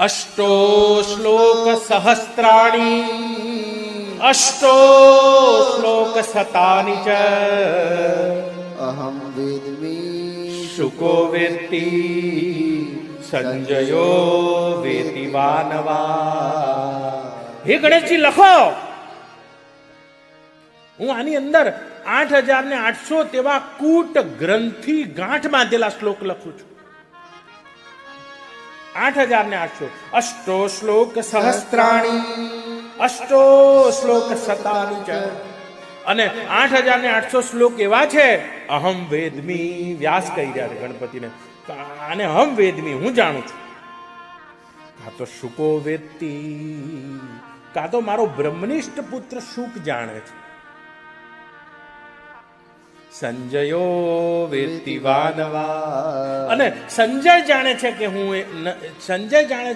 અષ્ટો શ્લોક સહસ્ત્રાણી અષ્ટો શ્લોક સતાની ચ અહમ વેદમી શુકો વેત્તિ સંજયો વેતિ વાનવા હે ગણેશજી લખો હું આની અંદર આઠ હજાર ને આઠસો તેવા કૂટ ગ્રંથિ ગાંઠ બાંધેલા શ્લોક લખું છું. આઠ હજાર ને આઠસો અષ્ટો શ્લોક સહસ્ત્રાણી. અષ્ટો શ્લોક શતાની ચ અને આઠ હજાર ને આઠસો શ્લોક એવા છે, અહમ વેદમી વ્યાસ કહી રહ્યા છે ગણપતિને. અને હમ વેદમી હું જાણું છું? કાં તો શુકો વેદતી, કાં તો મારો બ્રહ્મનિષ્ઠ પુત્ર શુક જાણે છે. સંજયો વેતી વાનવા. અને સંજય જાણે છે કે હું સંજય જાણે